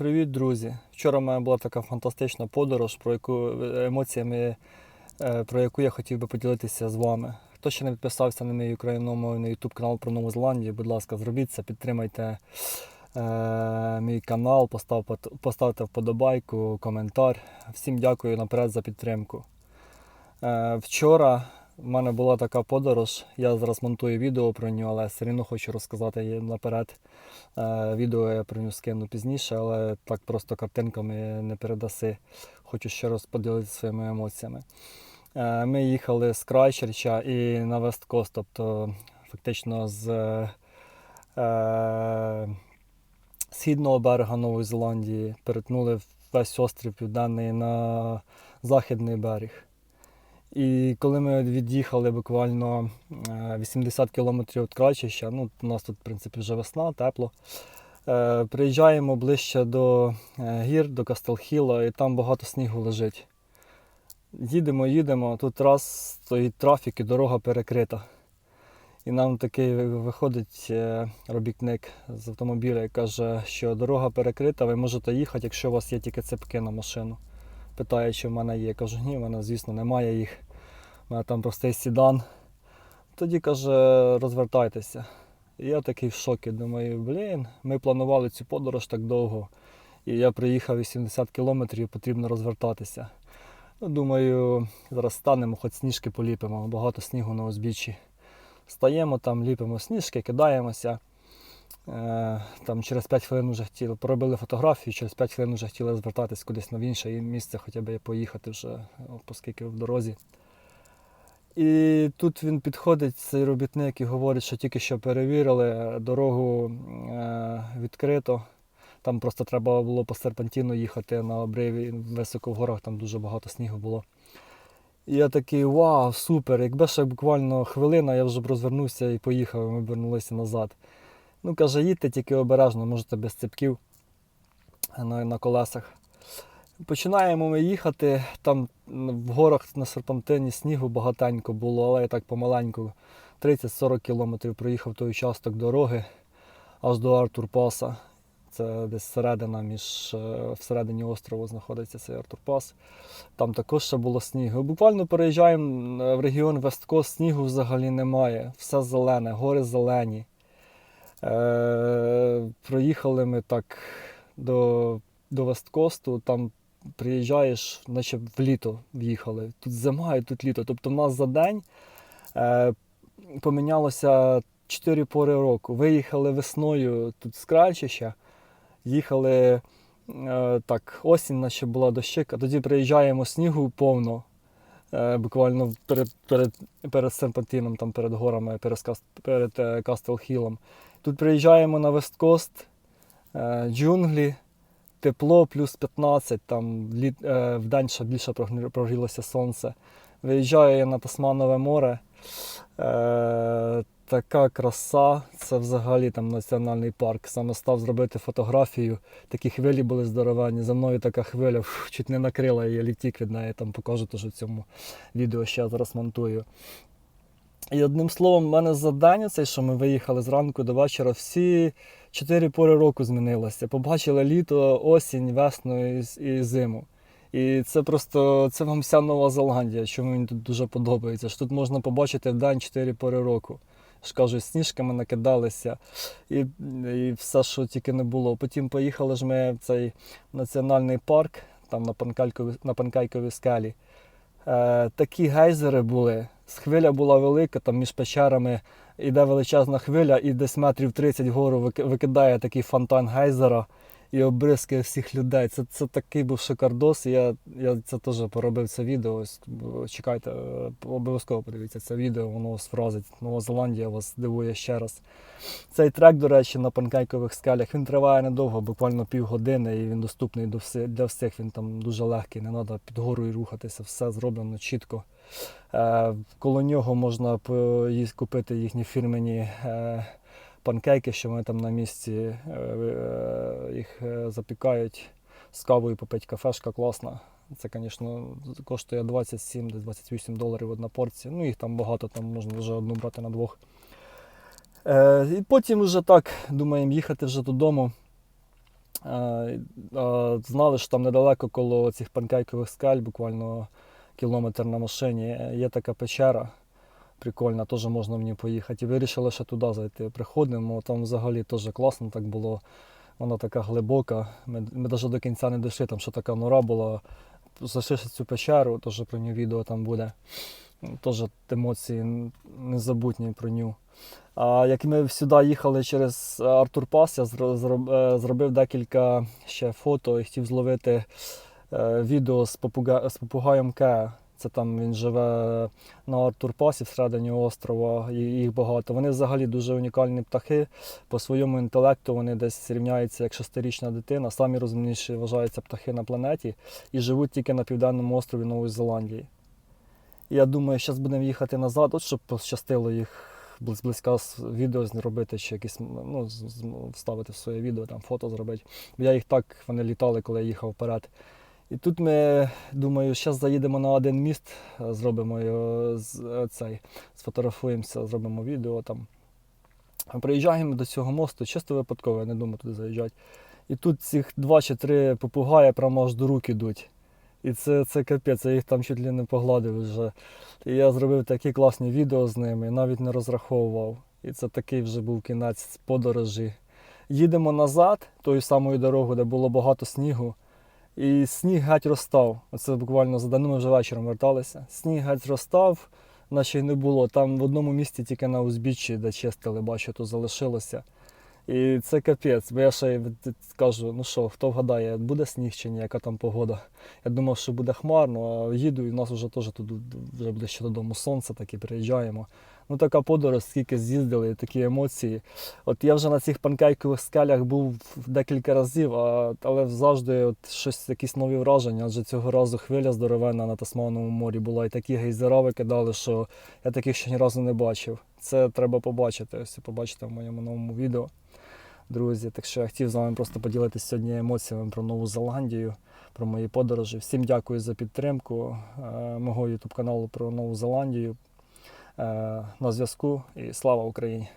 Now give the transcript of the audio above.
Привіт, друзі! Вчора в мене була така фантастична подорож, про яку емоціями, е, про яку я хотів би поділитися з вами. Хто ще не підписався на мій україномовний YouTube канал про Нову Зеландію, будь ласка, зробіть це, підтримайте е, мій канал, постав, поставте вподобайку, коментар. Всім дякую наперед за підтримку. Е, вчора в мене була така подорож. Я зараз монтую відео про нього, але все одно хочу розказати наперед. Е, Відео я про нього скину пізніше, але так просто картинками не передаси. Хочу ще раз поділитися своїми емоціями. Е, Ми їхали з Крайчерча і на Весткост, тобто фактично з е, східного берега Нової Зеландії перетнули весь острів Південний на західний берег. І коли ми від'їхали буквально е, 80 кілометрів від Крайчища, ну, у нас тут, в принципі, вже весна, тепло. Е, Приїжджаємо ближче до е, гір, до Кастелхіла, і там багато снігу лежить. Їдемо, їдемо, тут раз стоїть трафік і дорога перекрита. І нам такий виходить е, робітник з автомобіля і каже, що дорога перекрита, ви можете їхати, якщо у вас є тільки цепки на машину. Питає, чи в мене є. Кажу, ні, в мене, звісно, немає їх. Мене там простий сідан. Тоді каже, розвертайтеся. І я такий в шокі. Думаю, блін, ми планували цю подорож так довго. І я приїхав 80 кілометрів, потрібно розвертатися. Ну, думаю, зараз станемо, хоч сніжки поліпимо, багато снігу на узбіччі. Стаємо там, ліпимо сніжки, кидаємося. Е, Там через 5 хвилин вже хотіли, поробили фотографію, через 5 хвилин вже хотіли звертатись кудись на інше місце, хоча б поїхати вже, оскільки в дорозі. І тут він підходить, цей робітник, і говорить, що тільки що перевірили, дорогу е, відкрито. Там просто треба було по серпантину їхати на обриві високо в горах, там дуже багато снігу було. І я такий, вау, супер! Якби ще буквально хвилина, я вже б розвернувся і поїхав, і ми вернулися назад. Ну, каже, їдьте тільки обережно, можете без цепків на, на колесах. Починаємо ми їхати. Там в горах на серпантині снігу багатенько було, але я так помаленьку 30-40 кілометрів проїхав той участок дороги аж до Артурпаса. Це десь середина між е, всередині острову знаходиться цей Артурпас. Там також ще було снігу. Буквально переїжджаємо е, в регіон Весткост, снігу взагалі немає. Все зелене, гори зелені. Е, проїхали ми так до, до Весткосту, там приїжджаєш, наче в літо в'їхали. Тут зима і тут літо. Тобто в нас за день е, помінялося 4 пори року. Виїхали весною тут з Кральчища, їхали е, так, осінь, наче була дощик, а тоді приїжджаємо снігу повно. Е, буквально перед, перед, перед Серпантином, там перед горами, перед, перед е, Кастел-Хілом. Тут приїжджаємо на Весткост, е, джунглі, тепло, плюс 15, там літ, е, ще більше прогрілося сонце. Виїжджаю я на Тасманове море. Е, така краса, це взагалі там національний парк. Саме став зробити фотографію. Такі хвилі були здоровенні. За мною така хвиля фух, чуть не накрила, я літік від неї там покажу теж в цьому відео, ще зараз монтую. І одним словом, в мене завдання це, що ми виїхали зранку до вечора, всі чотири пори року змінилося. Побачили літо, осінь, весну і, і зиму. І це просто це вам вся Нова Зеландія, чому мені тут дуже подобається. Що тут можна побачити в день чотири пори року. Ж кажу, сніжками накидалися і, і все, що тільки не було. Потім поїхали ж ми в цей національний парк, там на Панкайковій, на Панкайковій скалі. Е, такі гейзери були. Хвиля була велика, там між печерами йде величезна хвиля, і десь метрів 30 вгору викидає такий фонтан гейзера і обризкує всіх людей. Це, це такий був шикардос. Я, я це теж поробив це відео. Ось, Чекайте, е, обов'язково подивіться це відео, воно вас вразить. Нова Зеландія вас здивує ще раз. Цей трек, до речі, на панкейкових скелях, він триває недовго, буквально півгодини, і він доступний для всіх. Він там дуже легкий, не треба під горою рухатися, все зроблено чітко. Е, коло нього можна купити їхні фірмені е, панкейки, що вони там на місці е, їх запікають з кавою попить кафешка класна. Це, звісно, коштує 27-28 доларів одна порція. Ну, їх там багато, там можна вже одну брати на двох. Е, і потім вже так думаємо їхати вже додому. Е, е, Знали, що там недалеко коло цих панкейкових скель, буквально кілометр на машині, є така печера. Прикольна, теж можна в ній поїхати. І вирішили ще туди зайти. Приходимо, там взагалі теж класно так було. Вона така глибока. Ми, ми навіть до кінця не дійшли, там що така нора була. Зайшли цю печеру, теж про нього відео там буде. Теж емоції незабутні про нього. А як ми сюди їхали через Артур Пас, я е, зробив декілька ще фото і хотів зловити е, відео з, попуга... з попугаєм Кеа. Це там він живе на Артур Пасі всередині острова, і їх багато. Вони взагалі дуже унікальні птахи. По своєму інтелекту вони десь рівняються як шестирічна дитина. Самі розумніші вважаються птахи на планеті і живуть тільки на південному острові Нової Зеландії. Я думаю, зараз будемо їхати назад, от щоб пощастило їх близь- зблизька відео зробити, чи якісь ну, вставити в своє відео, там фото зробити. Я їх так, вони літали, коли я їхав вперед. І тут ми, думаю, зараз заїдемо на один міст, е, зробимо його з- е, цей, сфотографуємося, зробимо відео там. Приїжджаємо до цього мосту, чисто випадково, я не думаю туди заїжджати. І тут цих два чи три попугаї прямо аж до рук ідуть. І це, це капець, я їх там чуть ли не погладив вже. І я зробив такі класні відео з ними, навіть не розраховував. І це такий вже був кінець подорожі. Їдемо назад, тою самою дорогою, де було багато снігу. І сніг геть розстав. Оце буквально за день, ну, ми вже вечором верталися. Сніг геть розстав, наче й не було. Там в одному місці тільки на узбіччі, де чистили, бачу, то залишилося. І це капець, бо я ще кажу, ну що, хто вгадає, буде сніг чи ні, яка там погода. Я думав, що буде хмарно, а їду, і в нас вже теж тут вже ще додому сонце, так і приїжджаємо. Ну така подорож, скільки з'їздили, такі емоції. От я вже на цих панкейкових скелях був декілька разів, а, але завжди от щось, якісь нові враження. Адже цього разу хвиля здоровенна на Тасмановому морі була, і такі гейзера викидали, що я таких ще ні разу не бачив. Це треба побачити. Ось побачите в моєму новому відео. Друзі, так що я хотів з вами просто поділитися сьогодні емоціями про Нову Зеландію, про мої подорожі. Всім дякую за підтримку е, мого YouTube каналу про Нову Зеландію. Е, на зв'язку і слава Україні!